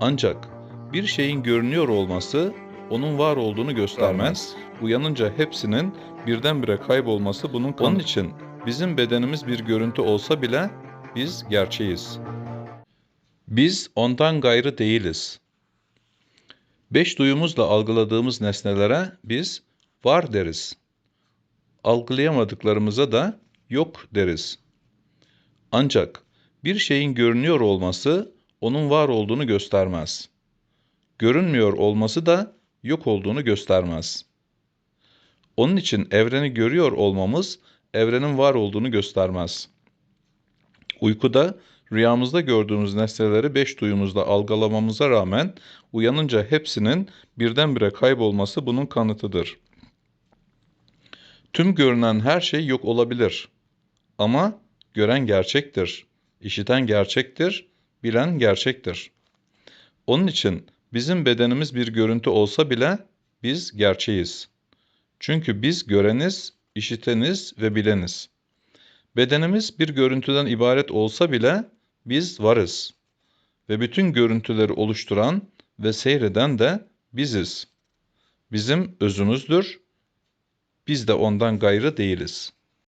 Ancak bir şeyin görünüyor olması onun var olduğunu göstermez. Uyanınca hepsinin birdenbire kaybolması bunun kanıtı. Onun için bizim bedenimiz bir görüntü olsa bile biz gerçeğiz. Biz ondan gayrı değiliz. Beş duyumuzla algıladığımız nesnelere biz var deriz. Algılayamadıklarımıza da yok deriz. Ancak bir şeyin görünüyor olması onun var olduğunu göstermez. Görünmüyor olması da yok olduğunu göstermez. Onun için evreni görüyor olmamız evrenin var olduğunu göstermez. Uykuda rüyamızda gördüğümüz nesneleri beş duyumuzla algılamamıza rağmen uyanınca hepsinin birdenbire kaybolması bunun kanıtıdır. Tüm görünen her şey yok olabilir. Ama gören gerçektir, işiten gerçektir, bilen gerçektir. Onun için bizim bedenimiz bir görüntü olsa bile biz gerçeğiz. Çünkü biz göreniz, işiteniz ve bileniz. Bedenimiz bir görüntüden ibaret olsa bile biz varız. Ve bütün görüntüleri oluşturan ve seyreden de biziz. Bizim özümüzdür. Biz de ondan gayrı değiliz.